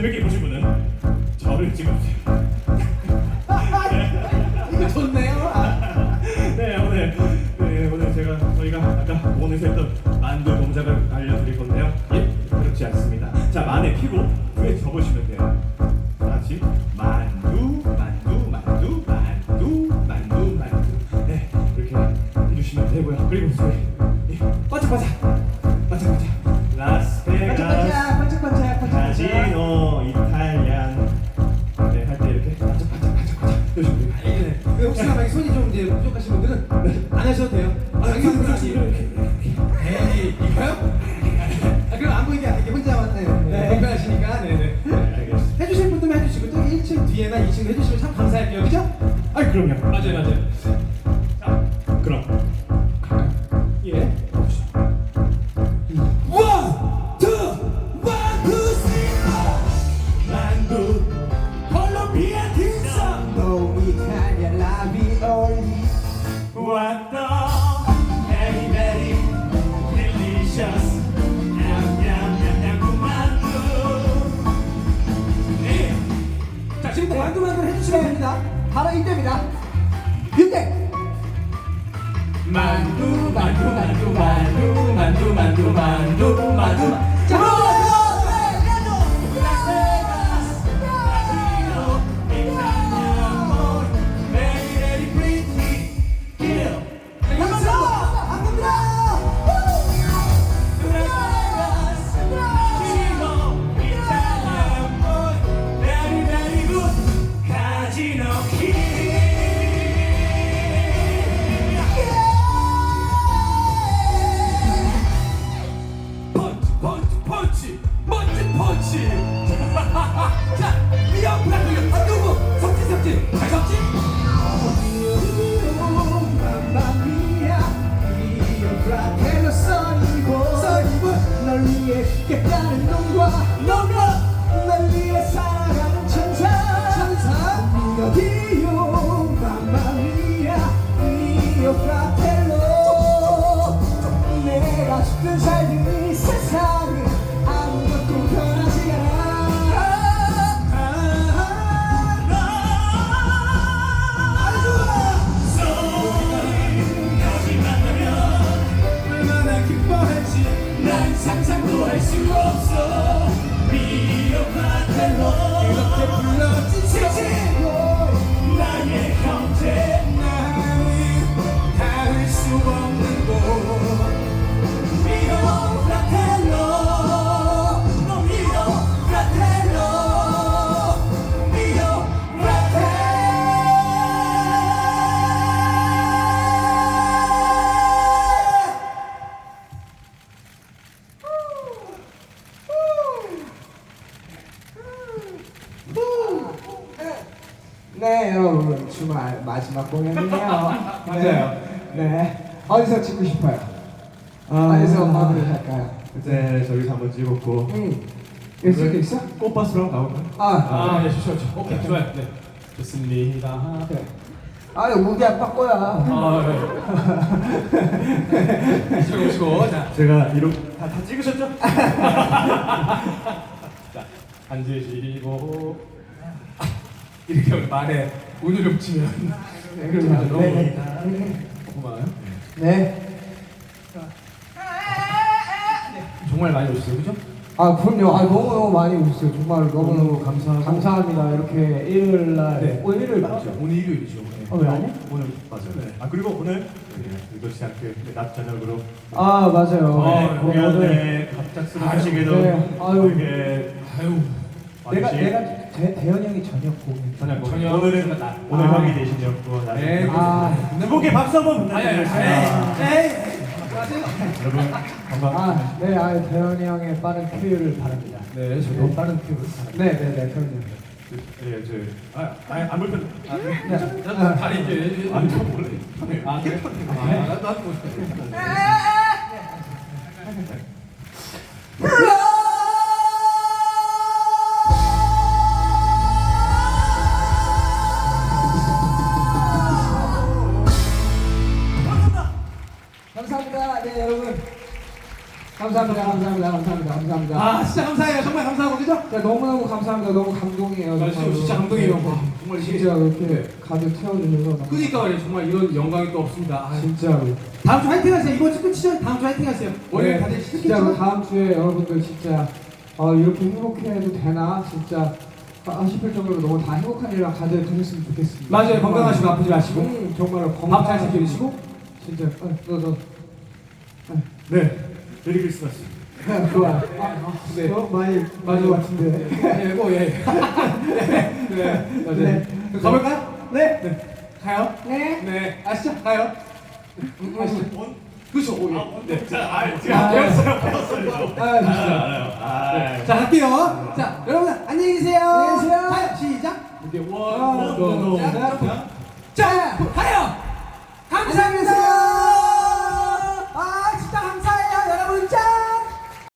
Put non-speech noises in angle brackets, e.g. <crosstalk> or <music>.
재밌게 보신 분은 저를 찍어주세요. <laughs> 이거 좋네요. <laughs> 네 오늘 네 오늘 제가 저희가 아까 오늘 했던 만두 동작을 알려드릴 건데요. 예 그렇지 않습니다. 자 만에 피고 후에 접으시면 돼요. 다 같이 만두 만두 만두 만두 만두 만두 네 이렇게 해주시면 되고요. 그리고 소리 예, 반짝반짝 반짝반짝 하셔도 돼요 아 여기 이렇게, 이렇게, 에이 이거요? 아 그럼 안 보이게 이렇게 혼자만 네, 네. 불편하시니까 네네 네, 알겠습니다. 해주실 분들만 해주시고 또 1층 뒤에나 2층 해주시면 참 감사할게요 그죠? 아이, 그럼요. 맞아요 맞아요 자, 그럼 왔다. 냠냠냠냠 만두 네. 자 해주시면 됩니다. 바로 이때입니다. 이때! 만두 만두 만두 만두 만두 만두 만두 만두. 자 very 위해 깨끗한 놈과 너가 프라텔로 이렇게 불러진 않아 나의 형제 네 여러분 주말 마지막 공연이에요 <laughs> 맞아요. 네 어디서 찍고 싶어요? 아, 어디서 마무리 할까요? 그때 저기서 한번 찍었고 응 여기 찍혀 있어? 꽃밭으로 나올까? 아, 아, 네, 좋죠, 좋죠. 오케이, 좋아요. 네, 좋습니다. 그래 아 이거 우리 아빠 거야 아, 네. 이쪽에 오시고 자 제가 이렇게 다, 다 찍으셨죠? <laughs> 자, 앉으시고 이렇게 말에 운을 좀 치면 네, 그러면 너무 네, 네. 고마워요. 네. 정말 많이 오셨어요, 그죠? 아 그럼요. 아 너무 너무 많이 오셨어요. 정말 너무 너무 감사하고. 감사합니다. 이렇게 일요일 날. 네. 오늘 일요일 맞죠? 오늘 일요일이죠. 네. 어, 왜 아니야? 오늘 맞아요. 네. 아 그리고 오늘 의도치 않게 낮 저녁으로 아 맞아요. 네, 네, 공연에 갑작스럽게도 네. 아유. 이게 아유 내가 와주신 내가 대, 대현 형이 저녁 공연. 저녁. 저녁 오늘은 낮. 오늘 아. 형이 대신이었고 나는 네, 아, 두 곡의 박수 한번 아니, 아니, 부탁드리겠습니다. 에이. 여러분. 아, 네, 아 대현이 형의 빠른 쾌유를 바랍니다. 네 저도 다른 큐를 네, 네, 네, 그럼요. 예, 저 아, 아니 안 불편. 아, 네. 다리 이제 아니 저 원래. 아 그래? 아 나도 하 감사합니다. 네, 여러분. 감사합니다, 감사합니다, 감사합니다, 감사합니다. 아 진짜 감사해요. 정말 감사하고 그죠? 진짜 너무너무 감사합니다. 너무 감동이에요. 아, 정말로. 진짜 감동이에요. 네. 와, 정말 이게 진짜 이렇게 가득 채워주셔서 너무 그니까 말이에요. 정말 이런 영광이 또 없습니다. 아, 진짜로. 다음 주 화이팅 하세요. 이번 주 끝이죠? 다음 주 화이팅 하세요. 월요일 네, 다들 진짜로 시켰죠? 다음 주에 여러분들 진짜 어, 이렇게 행복해도 되나 진짜 아, 싶을 정도로 너무 다 행복한 일만 가득 하셨으면 좋겠습니다. 맞아요. 건강하시고 아프지 마시고. 음, 정말로 밥잘 챙겨 드시고. 진짜 어, 너 너 네. 메리 크리스마스. 좋아. 네. 어, 많이 맞아. 맞은 것 같은데. 예, 뭐 예. 네. <laughs> 네. 맞아요. 네. 그럼 가볼까요? 네. 네. 가요? 네. 네. 아시죠? 가요. 음, 아시죠? 원. 그렇죠. 오, 예. 아, 원. 네. 자, 아, 제가 배웠어요. 배웠어요. 저. 아, 진짜. 알아요. 아, 자, 갈게요. 자, 여러분 안녕히 계세요. 안녕히 계세요. 가요. 시작. 이렇게 원, 원, 원, 원, 자, 원. 자, 자, 가요.